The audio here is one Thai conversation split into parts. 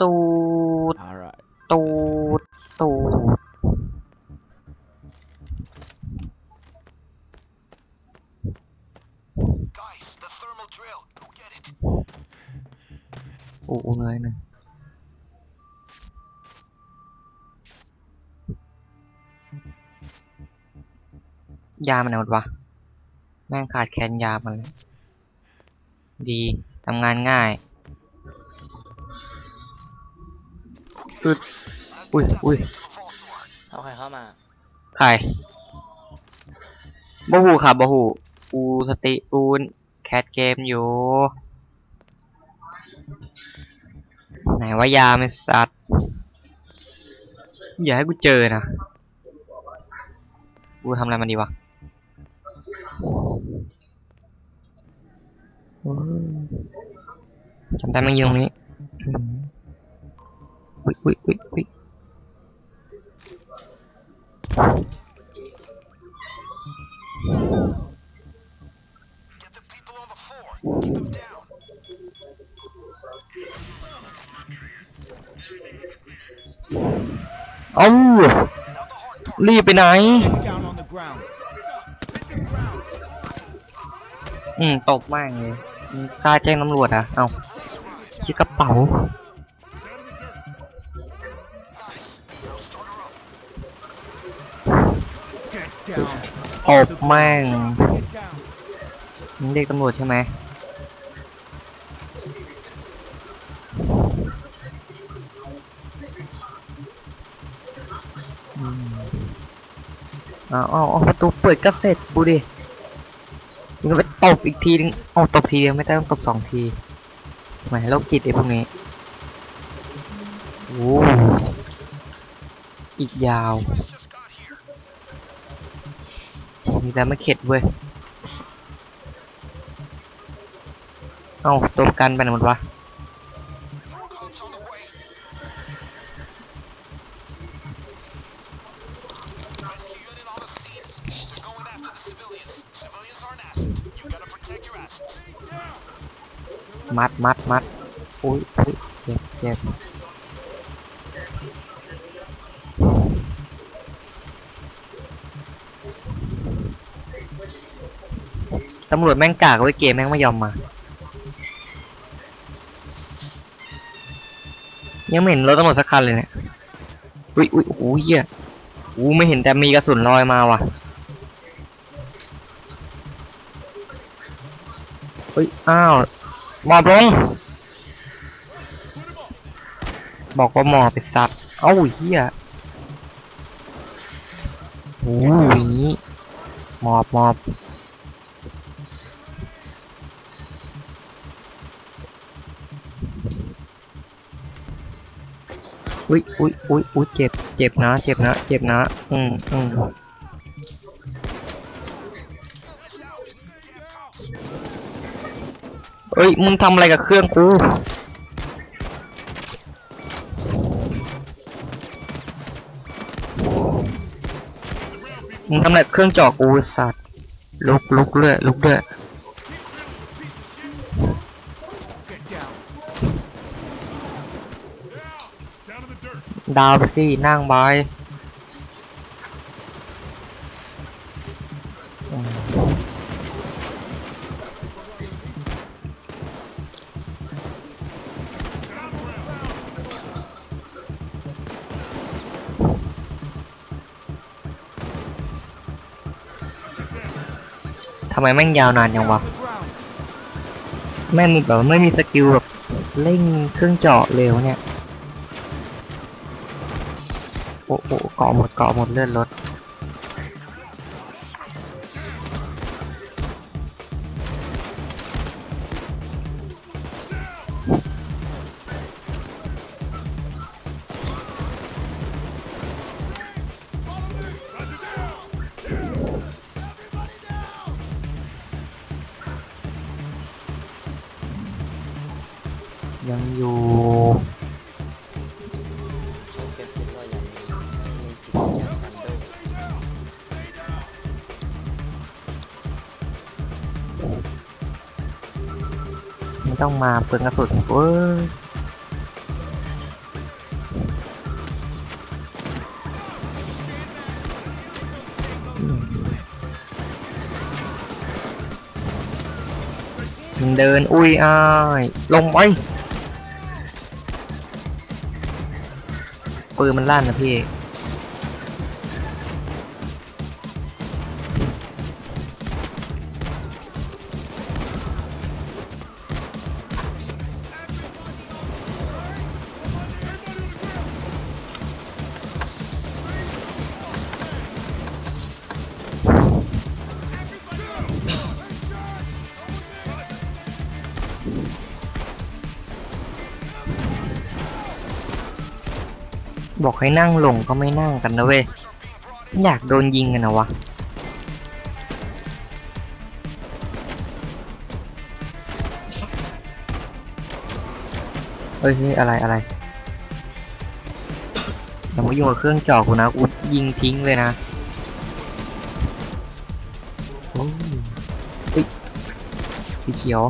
ตูด All right. ตูด ตูด Guys, the thermal drill. Go get it. อู้อู้เลยหนึ่ง ยามันไหนหมดวะ แม่งขาดแคลนยามันเลยดี ทำงานง่าย อึดอุ้ยอุ้ย To the vault door. เอาใครเข้ามาใครบหูครับบหูอูสติอูนแคทเกมอยู่ ไหนว่ายาไม่สัตว์ อย่าให้กูเจอนะ กูทำอะไรมันดีวะอืมจำได้มันยิงตรงนี้ อืมอุ๊ยอุ๊ยอุ๊ยอุ๊ย Get the people on the floor. Keep them down. เอ้า Now the hard part. รีบไปไหน Down on the ground. อืม ตกมากเลยมึงกล้าแจ้งตำรวจอะ เอ้าชี้กระเป๋า ตบแม่ง Get down. มึงเรียกตำรวจใช่ไหมอืมเอาเอาเอาประตูเปิดก็เสร็จบูดิมึงไปตบอีกทีนึงเอาตบทีเดียวไม่ได้ต้องตบสองทีหมโรคจิตไอ้พวกนี้โอ้อีกยาว มีแต่วมาเข็ดเว้ย เอ้าตบกันไปหมดวะมัดมัดมัดอุ้ยอ้ยเจ็บเจ็บ ตำรวจแม่งกากไว้เกมแม่งไม่ยอมมา ยังไม่เห็นรถตำรวจสักคันเลยเนี่ยอุ้ยอุ้ยโอ้ยเหี้ยอู้ไม่เห็นแต่มีกระสุนลอยมาว่ะเฮ้ยอ้าวหมอบลงบอกว่าหมอบไปสัตว์เอ้าเฮียโอ้ยอย่างงี้หมอบหมอบ อุ้ยอุ้ยอุ้ยอุ้ยเจ็บ เจ็บนะ เจ็บนะ เจ็บนะ อืมอืมเอ้ย มึงทำอะไรกับเครื่องกูมึงทำอะไรกับเครื่องจอกูไอ้สัตว์ลุกลุกเรื่อยลุกเรื่อย ดาวไปสินั่งบายทำไมแม่งยาวนานยังวะ แม่งแบบไม่มีสกิลแบบเร่งเครื่องเจาะเร็วเนี่ย โอ้โหเกาะหมดเกาะหมดเลื่อนรถ องมาปืนกระสุนเว้ยเดินอุ้ยอ้ายลงไปปืนมันลั่นนะพี่ บอกให้นั่งลงก็ไม่นั่งกันนะเว้ยอยากโดนยิงกันนะวะเฮ้ยอะไรอะไรอย่ามายุ่งกับเครื่องจอกกูนะกูยิงทิ้งเลยนะโอ้ยสีเขียว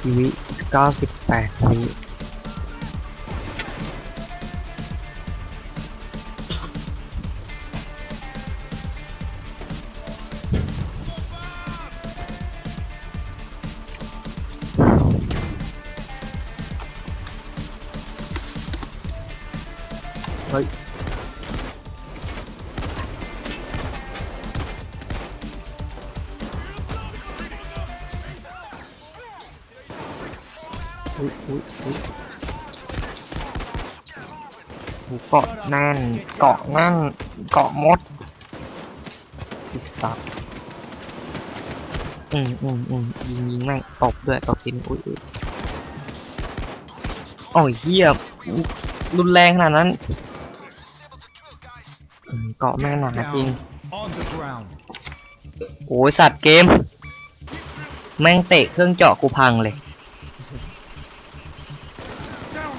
ชีวิต 98วิ อุ้ยอุ้ยอุ้ยโหเกาะแน่น เกาะแน่น เกาะมดอิสับอืมอืมอืมยิงยิงแม่งตบด้วยตบทีนอุ้ยอุ้ยโอ้ยเฮียรุนแรงขนาดนั้นเกาะแม่งหนาจริง โอ้ยสัตว์เกม แม่งเตะเครื่องเจาะกูพังเลย Down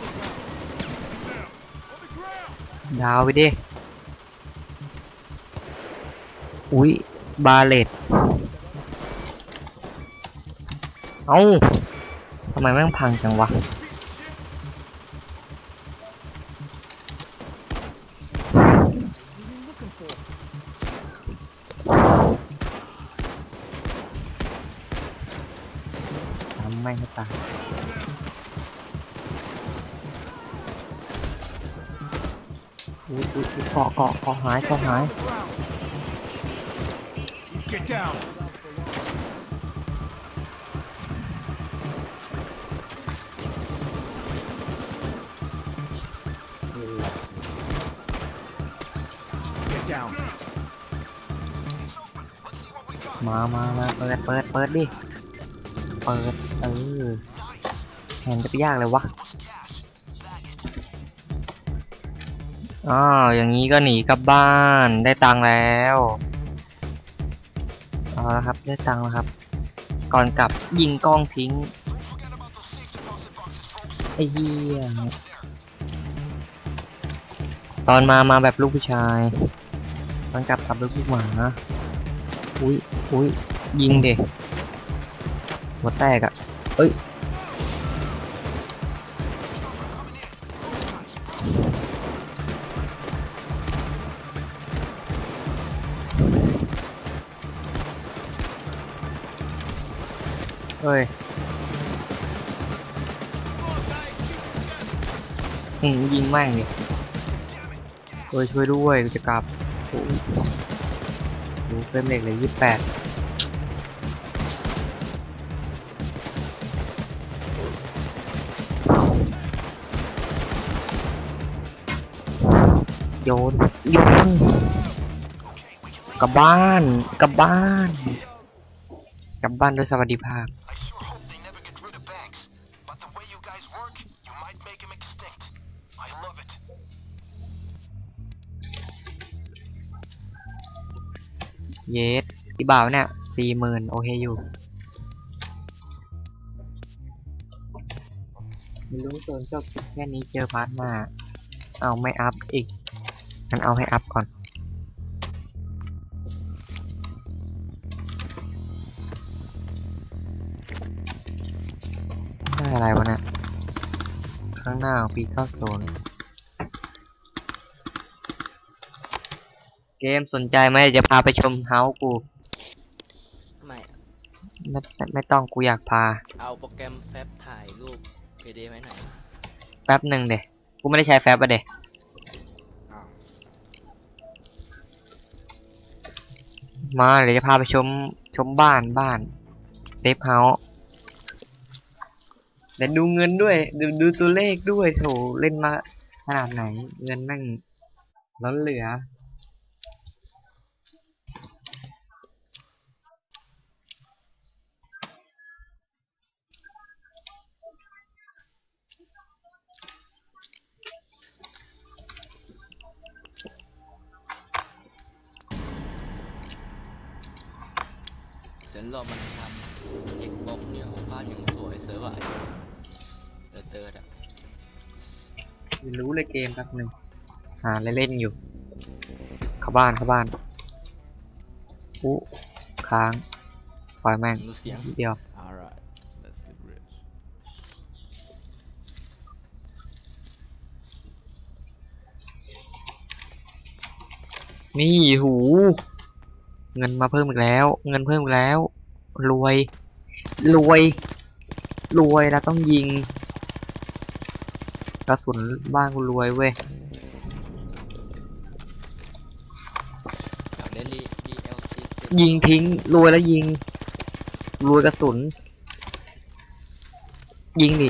the ground. On the ground. ดาวไปดิ อุ๊ยบาเลตเอ้าทำไมแม่งพังจังวะ ทำไม่งให้ตาย เกาะเกาะเกาะหายเกาะหาย Let's get down. นี่แหละ Get down. มามามาเปิดเปิดเปิดดิ เปิด เออแทนจะไปยากเลยวะ อ้าวอย่างนี้ก็หนีกลับบ้านได้ตังค์แล้วเอาละครับได้ตังค์แล้วครับ ก่อนกลับยิงกล้องทิ้งไอ้เหี้ยตอนมามาแบบลูกผู้ชาย ตอนกลับกลับลูกผู้หมาอุ้ยอุ้ยยิงเด็กหัวแตกอะ่ะเอ้ย เฮ้ยอืมยิงแม่งดิเฮ้ยช่วยด้วยจะกลับโอ้โอ้เฟรมเรทเลยยี่สิบแปดโยนโยนกลับบ้านกลับบ้านกลับบ้านด้วยสวัสดิภาพ เยสที่บ่าวเนี่ยสี่หมื่นโอเคอยู่ไม่รู้โดนจบแค่นี้เจอพาร์ทหน้าเอาไม่อัพอีกงั้นเอาให้อัพก่อนได้อะไรวะเนี่ยข้างหน้าปีเข้าโซน เกมสนใจไหมจะพาไปชมเฮาส์กูไม่ไม่ไม่ต้องกูอยากพา เอาโปรแกรมแฟบถ่ายรูป PD ไว้หน่อยแป๊บหนึ่งเดะกูไม่ได้ใช้แฟบอะเดะอ้าวมาเดี๋ยวจะพาไปชมชมบ้านบ้านเซฟเฮาส์เดี๋ยวดูเงินด้วย ดูดูตัวเลขด้วยโถเล่นมาขนาดไหน เงินแม่งล้นเหลือ เซิร์ฟอะเตอร์เตอร์อะไม่รู้เลยเกมแป๊บหนึ่งหาเล่นๆอยู่ เข้าบ้านเข้าบ้านอู้ค้างปล่อยแม่งดูเสียง นิดเดียว Alright, let's get rich. นี่หู เงินมาเพิ่มอีกแล้ว เงินเพิ่มอีกแล้ว รวย รวย รวยแล้วต้องยิง กระสุนบ้านกูรวยเว้ยอยากเล่น D- DLC ยิงทิ้งรวยแล้วยิง รวยกระสุน ยิงดิ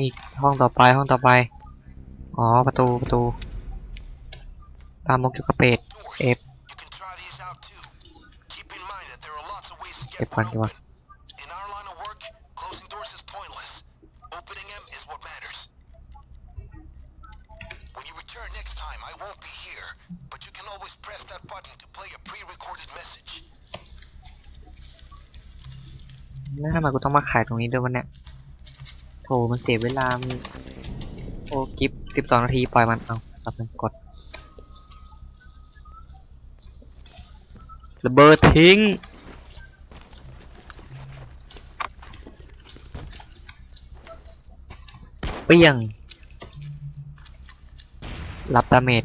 อีก ห้องต่อไป ห้องต่อไป อ๋อ ประตู ประตูตามมกจุกกระเป็ด Doors. F. You can try these out too. Keep in mind that there are lots of ways to F get one one ดีกว่า open. In our line of work, closing doors is pointless. Opening them is what matters. When you return next time, I won't be here, but you can always press that button to play a pre-recorded message. แล้วทำไมกูต้องมาขายตรงนี้ด้วยวะเนี่ย โถมันเสียเวลามันโอ้กิฟสิบสองนาทีปล่อยมันเอาตับมันกดระเบิดทิ้งเปี้ยงรับดาเมจ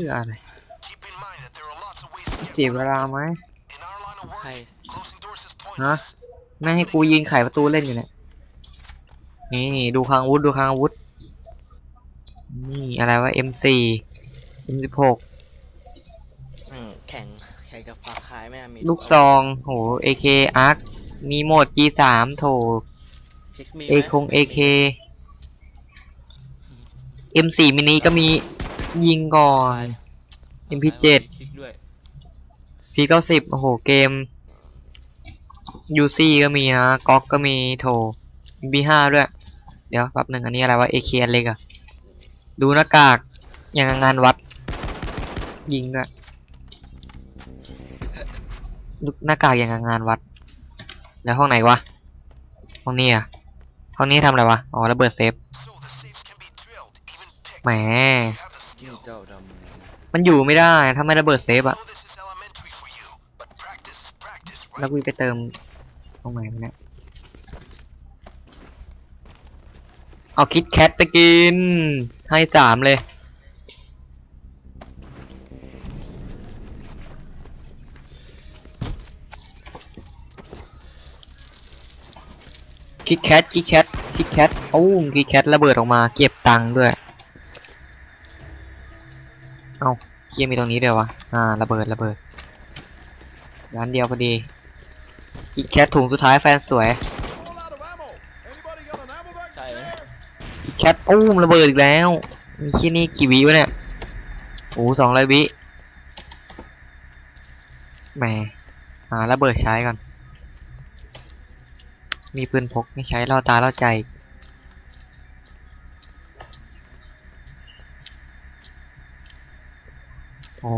พื่อ too. อะไร Keep in mind that there are lots of ways to เสีย get เว one ลา open. ไหม In our line of work, ใคร closing doors is ฮะ pointless. ไม่ให้กูยิงไขประตูเล่นอยู่เนี่ยนี่ดูคางอาวุธดูคางอาวุธนี่อะไรวะ M4 M16 อืมแข่งแข่งกับฝาคายแม่มีลูกซองโห AK Arc มีโหมด G3 โถพิกมีเอคง AK M4 มินิก็มี ยิงก่อน MP7 พิกด้วย P90 โอ้โห เกม UC ก็มีนะก๊อกก็มีโถ B5 ด้วย เดี๋ยวแป๊บหนึ่งอันนี้อะไรวะ AK อันเล็กอะดูหน้ากาก อย่างกับงานวัด ยิงด้วยลูกหน้ากากอย่างกับงานวัด แล้วห้องไหนวะ ห้องนี้อะห้องนี้ทำอะไรวะ อ๋อระเบิดเซฟ So the safes can be drilled, even picked. แหม You have the นี่ skill. เจ้าดำมันอยู่ไม่ได้ถ้าไม่ระเบิดเซฟ I อะ know this is elementary for you, but practice is practice, แล้ว right? กูไปเติมตรงไหนวะเนี่ยเอาคิดแคทไปกิน ให้สามเลย คิดแคทคิดแคทคิดแคทโอ้มคิดแคทระเบิดออกมาเก็บตังค์ด้วย เอาเคียมีตรงนี้เดียววะ อ่า ระเบิด ระเบิดร้านเดียวพอดีคิดแคทถุงสุดท้ายแฟนสวย ใช่แคทตู้มระเบิดอีกแล้ว มีที่นี่กี่วิวะเนี่ยโอ้สองร้อยวิแหมหาระเบิดใช้ก่อน มีปืนพกไม่ใช้ล่อตาล่อใจ โอ้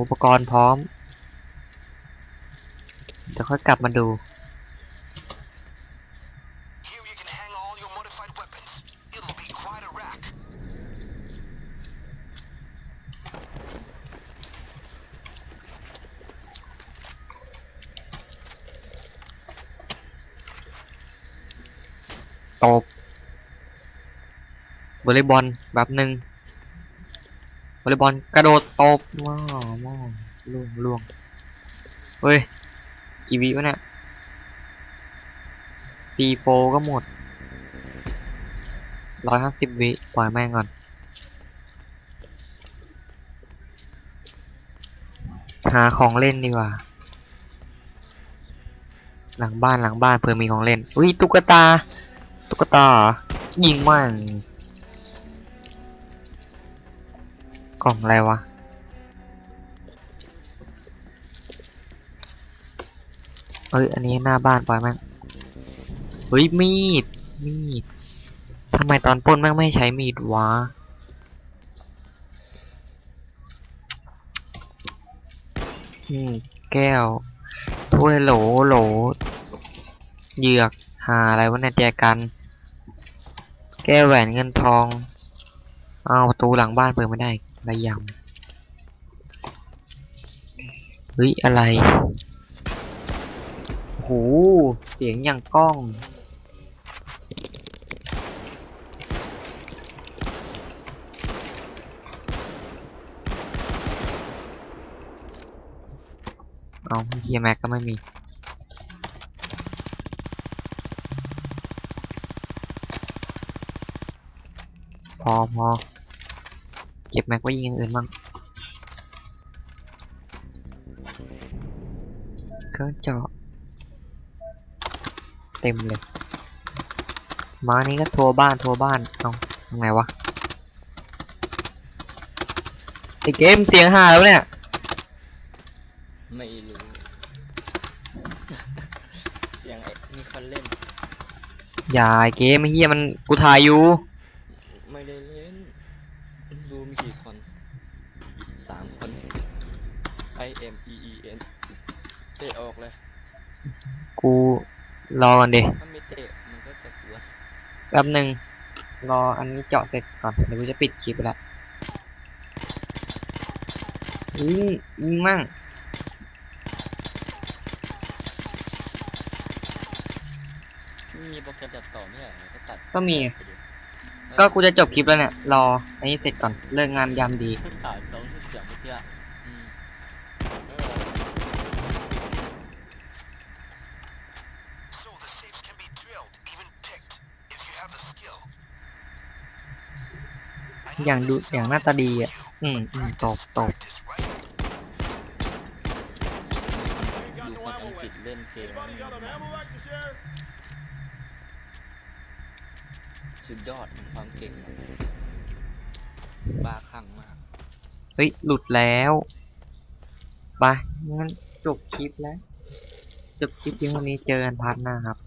อุปกรณ์พร้อมจะค่อยกลับมาดู ตบวอลเลย์บอลแบบหนึ่ง อลเลย์บอลกระโดดตบว้าวว้าวล่วงล่วงเฮ้ยกี่วิวะเนี่ยซีโฟก็หมดร้อยห้าสิบวิปล่อยแม่งก่อนหาของเล่นดีกว่า หลังบ้านหลังบ้านเผื่อมีของเล่นอุ้ยตุ๊กตา ตุ๊กตา ยิงมัน ล่องอะไรวะ เอ้ย อันนี้หน้าบ้านปล่อยแม่งเฮ้ย มีด มีด ทำไมตอนป้นแม่งไม่ให้ใช้มีดวะ อืม แก้ว ถ้วยโหล โหล เหยือก หาอะไรวะเนี่ยแจกัน แก้วแหวนเงินทอง เอาประตูหลังบ้านเปิดไม่ได้ ระยำเฮ้ย อะไรโหเสียงอย่างกล้อง เอาเฮียแม็กก็ไม่มีพอพอ ก็บแม็กไว้ยิงอย่างอื่นบ้างเครื่องเจาะเต็มเลย มานี้ก็โทรบ้านโทรบ้านเอาทำไงวะไอเกมเสียงหาแล้วเนี่ย ไม่รู้ เสียงไอ้มีคนเล่น อย่าไอเกมไอ้เฮียมันกูถ่ายอยู่ ไม่ได้เล่น ดูมีกี่คนสามคน I M E E N เตะออกเลย กูรอกันดิถ้าไม่เตะมันก็จะกลัวแป๊บหนึ่งรออันนี้เจาะเสร็จก่อนเดี๋ยวกูจะปิดคลิปไปละยิงยิงมั่งมีโปรแกรมตัดต่อไม่ใช่เหรอก็ตัดก็มี ไปดิก็กูจะจบคลิปแล้วเนี่ยรออันนี้เสร็จก่อนเลิกงามยามดีพูดถ่ายตรงที่เสียงเมื่อกี้อะอืมเออ So the safes can be drilled, even picked, if you have the skill. I know อย่างดู this is อย่าง not หน้าตาดี for อะ you, อืม but อืม practice ต is บตบ practice, right? ดูคนอังกฤษเล่นเกม Anybody got an ammo rack to share? สุดยอดของความเก่งอะบ้าคลั่งมาก เฮ้ย หลุดแล้วไปงั้นจบคลิปแล้ว จบคลิปเพียงเท่านี้เจอกันพาร์ทหน้าครับ